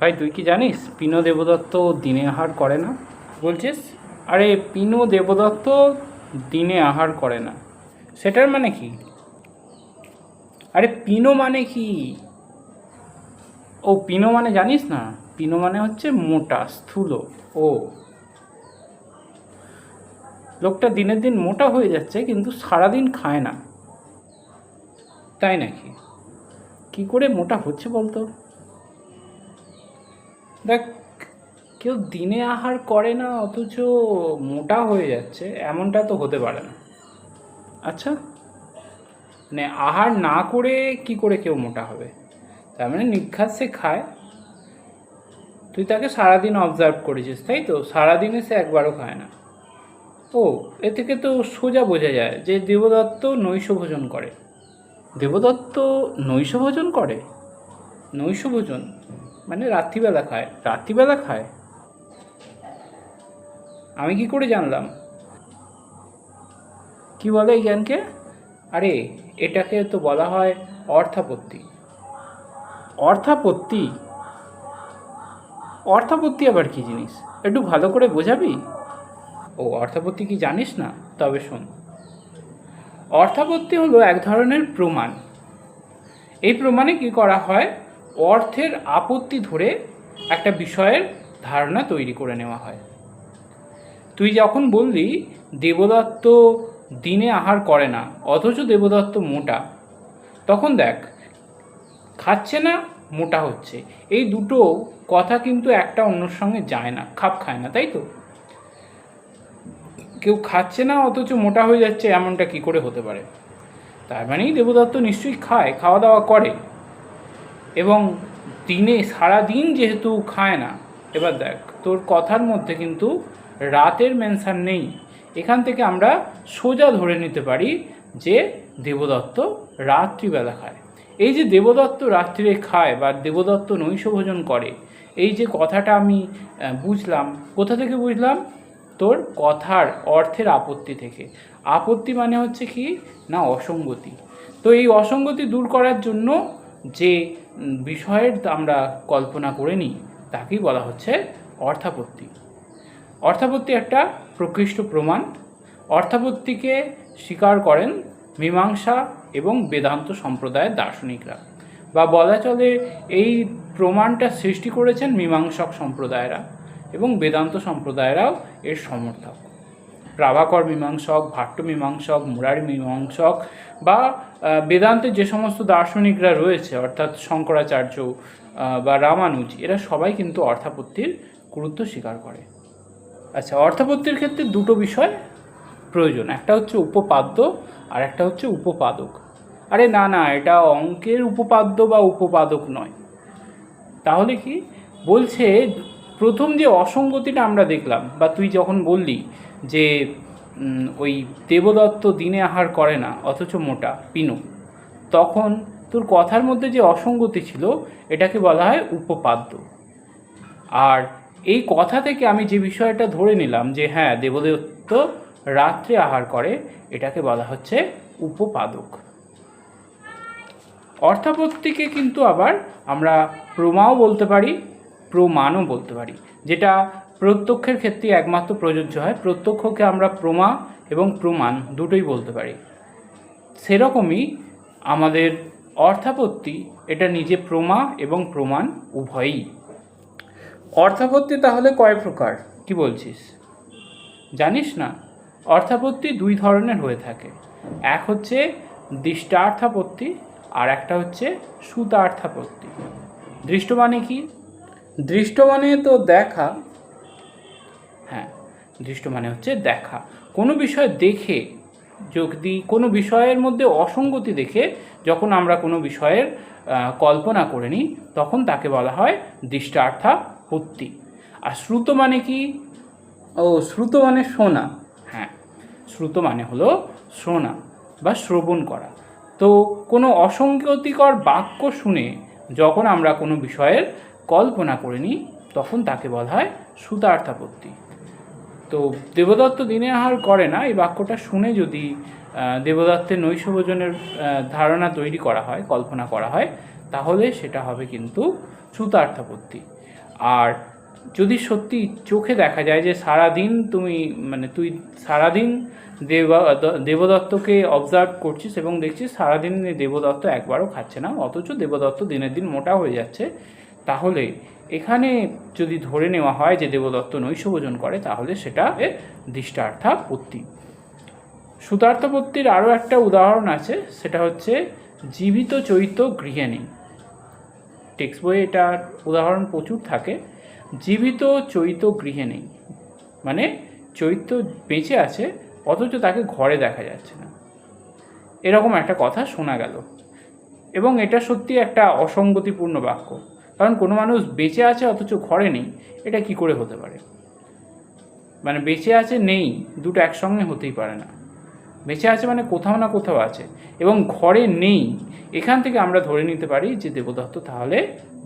ভাই তুই কি জানিস পিনো দেবদত্ত দিনে আহার করে না? বলছিস? আরে পিনো দেবদত্ত দিনে আহার করে না। সেটার মানে কি? আরে পিনো মানে কি? ও পিনো মানে জানিস না? পিনো মানে হচ্ছে মোটা স্থূল। ও। লোকটা দিনের দিন মোটা হয়ে যাচ্ছে কিন্তু সারাদিন খায় না। তাই নাকি? কি করে মোটা হচ্ছে বলতো? দেখ, কেউ দিনে আহার করে না, অথচ মোটা হয়ে যাচ্ছে, এমনটা তো হতে পারে না। আচ্ছা মানে আহার না করে কি করে কেউ মোটা হবে? তার মানে নিঘাত সে খায়। তুই তাকে সারাদিন অবজার্ভ করেছিস, তাই তো? সারাদিনে সে একবারও খায় না। ও, এ থেকে তো সোজা বোঝা যায় যে দেবদত্ত নৈশ ভোজন করে। দেবদত্ত নৈশ ভোজন করে? নৈশ ভোজন? মানে রাত্রিবেলা খায়। রাত্রিবেলা খায়? আমি কি করে জানলাম? কি বলে এই জ্ঞানকে? আরে, এটাকে তো বলা হয় অর্থাপত্তি। অর্থাপত্তি? অর্থাপত্তি আবার কি জিনিস? একটু ভালো করে বোঝাবি? ও, অর্থাপত্তি কি জানিস না? তবে শোন। অর্থাপত্তি হলো এক ধরনের প্রমাণ। এই প্রমাণে কি করা হয়? অর্থের আপত্তি ধরে একটা বিষয়ের ধারণা তৈরি করে নেওয়া হয়। তুই যখন বললি, দেবদত্ত দিনে আহার করে না, অথচ দেবদত্ত মোটা, তখন দেখ, খাচ্ছে না, মোটা হচ্ছে। এই দুটো কথা কিন্তু একটা অন্যর সঙ্গে যায় না, খাপ খায় না, তাই তো? কেউ খাচ্ছে না, অথচ মোটা হয়ে যাচ্ছে, এমনটা কি করে হতে পারে? তার মানেই দেবদত্ত নিশ্চয়ই খায়, খাওয়া দাওয়া করে। এবং দিনে সারা দিন যেহেতু খায় না, এবার দেখ, তোর কথার মধ্যে কিন্তু রাতের মেনশান নেই। এখান থেকে আমরা সোজা ধরে নিতে পারি যে দেবদত্ত রাত্রিবেলা খায়। এই যে দেবদত্ত রাত্রিরে খায় বা দেবদত্ত নৈশ ভোজন করে, এই যে কথাটা আমি বুঝলাম, কোথা থেকে বুঝলাম? তোর কথার অর্থের আপত্তি থেকে। আপত্তি মানে হচ্ছে কি? না, অসঙ্গতি। তো এই অসঙ্গতি দূর করার জন্য যে বিষয়ের আমরা কল্পনা করে নিই, তাকেই বলা হচ্ছে অর্থাপত্তি। অর্থাপত্তি একটা প্রকৃষ্ট প্রমাণ। অর্থাপত্তিকে স্বীকার করেন মীমাংসা এবং বেদান্ত সম্প্রদায়ের দার্শনিকরা বা বলা চলে এই প্রমাণটা সৃষ্টি করেছেন মীমাংসক সম্প্রদায়রা এবং বেদান্ত সম্প্রদায়েরাও এর সমর্থক। প্রাভাকর মীমাংসক, ভাট্ট মীমাংসক, মুরারি মীমাংসক বা বেদান্তের যে সমস্ত দার্শনিকরা রয়েছে, অর্থাৎ শঙ্করাচার্য বা রামানুজ, এরা সবাই কিন্তু অর্থাপত্তির গুরুত্ব স্বীকার করে। আচ্ছা অর্থাপত্তির ক্ষেত্রে দুটো বিষয় প্রয়োজন, একটা হচ্ছে উপপাদ্য আর একটা হচ্ছে উপপাদক। আরে না না, এটা অঙ্কের উপপাদ্য বা উপপাদক নয়। তাহলে কি? বলছে, প্রথম যে অসঙ্গতিটা আমরা দেখলাম, বা তুই যখন বললি যে ওই দেবদত্ত দিনে আহার করে না, অথচ মোটা, পিনু। তখন তোর কথার মধ্যে যে অসঙ্গতি ছিল, এটাকে বলা হয় উপপাদ্য। আর এই কথা থেকে আমি যে বিষয়টা ধরে নিলাম যে হ্যাঁ দেবদত্ত রাত্রে আহার করে, এটাকে বলা হচ্ছে উপপাদক। অর্থাপত্তিকে কিন্তু আবার আমরা প্রমাও বলতে পারি প্রমাণও বলতে পারি। যেটা প্রত্যক্ষের ক্ষেত্রে একমাত্র প্রযোজ্য হয়। প্রত্যক্ষকে আমরা প্রমা এবং প্রমাণ দুটোই বলতে পারি। সেরকমই আমাদের অর্থাপত্তি, এটা নিজে প্রমা এবং প্রমাণ উভয়ই। অর্থাপত্তি তাহলে কয় প্রকার? কি বলছিস? জানিস না? অর্থাপত্তি দুই ধরনের হয়ে থাকে। এক হচ্ছে দৃষ্টার্থাপত্তি আর একটা হচ্ছে সুতার্থাপত্তি। দৃষ্ট মানে কি? দৃষ্ট মানে তো দেখা। হ্যাঁ দৃষ্ট মানে হচ্ছে দেখা। কোনো বিষয় দেখে যদি কোনো বিষয়ের মধ্যে অসঙ্গতি দেখে যখন আমরা কোনো বিষয়ের কল্পনা করে নিই তখন তাকে বলা হয় দৃষ্টার্থা দৃষ্টার্থাপত্তি। আর শ্রুত মানে কি? ও শ্রুত মানে শোনা। হ্যাঁ শ্রুত মানে হলো শোনা বা শ্রবণ করা। তো কোনো অসঙ্গতিকর বাক্য শুনে যখন আমরা কোনো বিষয়ের কল্পনা করে নিই তখন তাকে বলা হয় সুতার্থাপত্তি তো দেবদত্ত দিনে আহার করে না, এই বাক্যটা শুনে যদি দেবদত্তের নৈশভোজনের ধারণা তৈরি করা হয়, কল্পনা করা হয়, তাহলে সেটা হবে কিন্তু সুতার্থাপত্তি আর যদি সত্যি চোখে দেখা যায় যে সারাদিন তুমি মানে তুই সারাদিন দেব, দেবদত্তকে অবজার্ভ করছিস এবং দেখছিস, সারাদিন দেবদত্ত একবারও খাচ্ছে না, অথচ দেবদত্ত দিনের দিন মোটা হয়ে যাচ্ছে তাহলে এখানে যদি ধরে নেওয়া হয় যে দেবদত্ত নৈশ ভোজন করে, তাহলে সেটা দৃষ্টার্থাপত্তি সুতার্থপত্তির আরও একটা উদাহরণ আছে, সেটা হচ্ছে জীবিত চৈত্য গৃহে নেই। টেক্সট বইয়ে এটার উদাহরণ প্রচুর থাকে। জীবিত চৈত্য গৃহে নেই। মানে চৈত্য বেঁচে আছে, অথচ তাকে ঘরে দেখা যাচ্ছে না। এরকম একটা কথা শোনা গেল। এবং এটা সত্যি একটা অসঙ্গতিপূর্ণ বাক্য। কারণ কোনো মানুষ বেঁচে আছে অথচ ঘরে নেই এটা কি করে হতে পারে? মানে বেঁচে আছে নেই দুটো একসঙ্গে হতেই পারে না। বেঁচে আছে মানে কোথাও না কোথাও আছে এবং ঘরে নেই এখান থেকে আমরা ধরে নিতে পারি যে দেবদত্ত তাহলে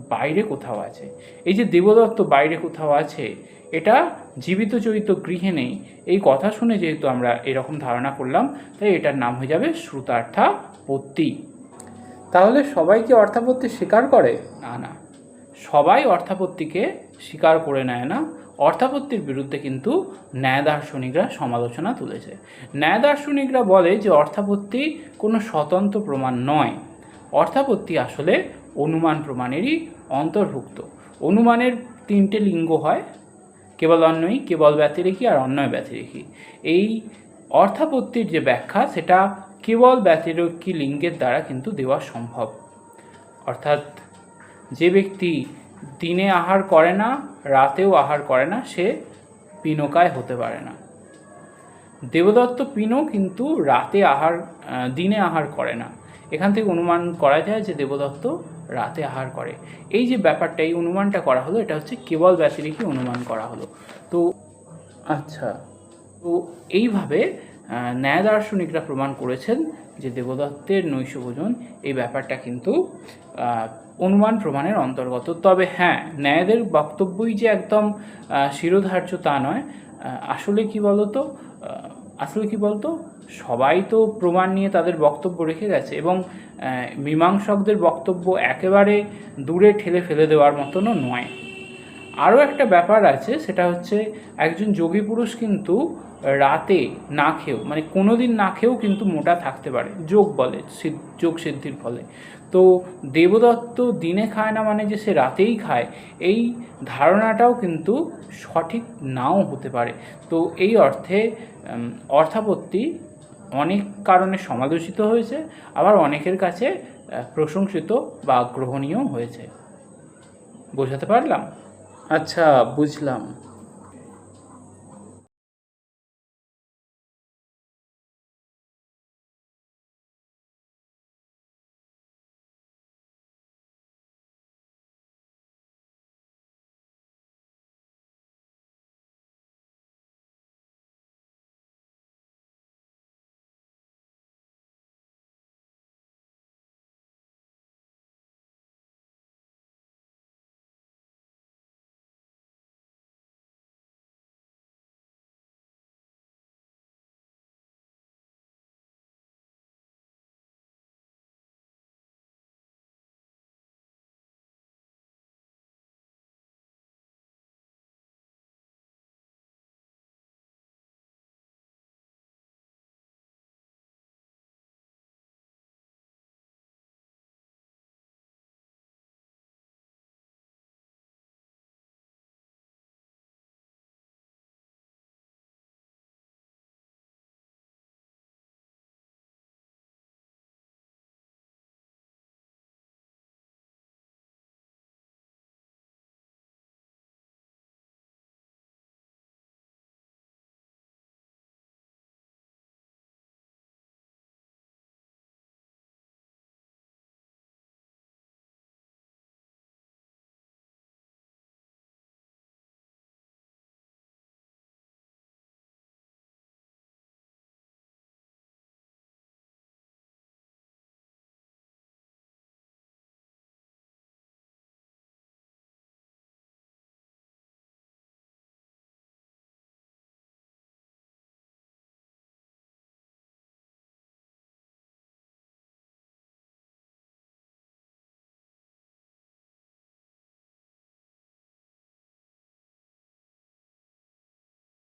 বাইরে কোথাও আছে। এই যে দেবদত্ত বাইরে কোথাও আছে এটা জীবিত চরিত গৃহে নেই। এই কথা শুনে যেহেতু আমরা এরকম ধারণা করলাম তাই এটার নাম হয়ে যাবে শ্রুতার্থাপত্তি। তাহলে সবাই কি অর্থাপত্তি স্বীকার করে? না না। সবাই অর্থাপত্তিকে স্বীকার করে নেয় না। অর্থাপত্তির বিরুদ্ধে কিন্তু ন্যায় দার্শনিকরা সমালোচনা তুলেছে। ন্যায় দার্শনিকরা বলে যে অর্থাপত্তি কোনো স্বতন্ত্র প্রমাণ নয়। অর্থাপত্তি আসলে অনুমান প্রমাণেরই অন্তর্ভুক্ত। অনুমানের তিনটে লিঙ্গ হয়, কেবল অন্যই, কেবল ব্যতিরেখী আর অন্যয় ব্যতিরেখী এই অর্থাপত্তির যে ব্যাখ্যা, সেটা কেবল ব্যতিরেখী লিঙ্গের দ্বারা কিন্তু দেওয়া সম্ভব। অর্থাৎ যে ব্যক্তি দিনে আহার করে না, রাতেও আহার করে না, সে পিনকায় হতে পারে না। দেবদত্ত পিনও কিন্তু রাতে আহার দিনে আহার করে না। এখান থেকে অনুমান করা যায় যে দেবদত্ত রাতে আহার করে। এই যে ব্যাপারটা, এই অনুমানটা করা হলো, এটা হচ্ছে কেবল ব্যতিরেকি অনুমান করা হলো। তো আচ্ছা তো এইভাবে ন্যায় দার্শনিকরা প্রমাণ করেছেন যে দেবদত্তের নৈশভোজন এই ব্যাপারটা কিন্তু অনুমান প্রমাণের অন্তর্গত। তবে হ্যাঁ ন্যায়দের বক্তব্যই যে একদম শিরোধার্য তা নয়। আসলে কি বলতো? আসলে কি বলতো? সবাই তো প্রমাণ নিয়ে তাদের বক্তব্য রেখে গেছে এবং মীমাংসকদের বক্তব্য একেবারে দূরে ঠেলে ফেলে দেওয়ার মতনও নয়। আরও একটা ব্যাপার আছে, সেটা হচ্ছে একজন যোগী পুরুষ কিন্তু রাতে না খেয়েও মানে কোনো দিন না খেয়েও কিন্তু মোটা থাকতে পারে, যোগ বলে যোগ সিদ্ধির ফলে। তো দেবদত্ত দিনে খায় না মানে যে সে রাতেই খায়, এই ধারণাটাও কিন্তু সঠিক নাও হতে পারে। তো এই অর্থে অর্থাপত্তি অনেক কারণে সমালোচিত হয়েছে, আবার অনেকের কাছে প্রশংসিত বা গ্রহণীয় হয়েছে। বোঝাতে পারলাম? আচ্ছা বুঝলাম।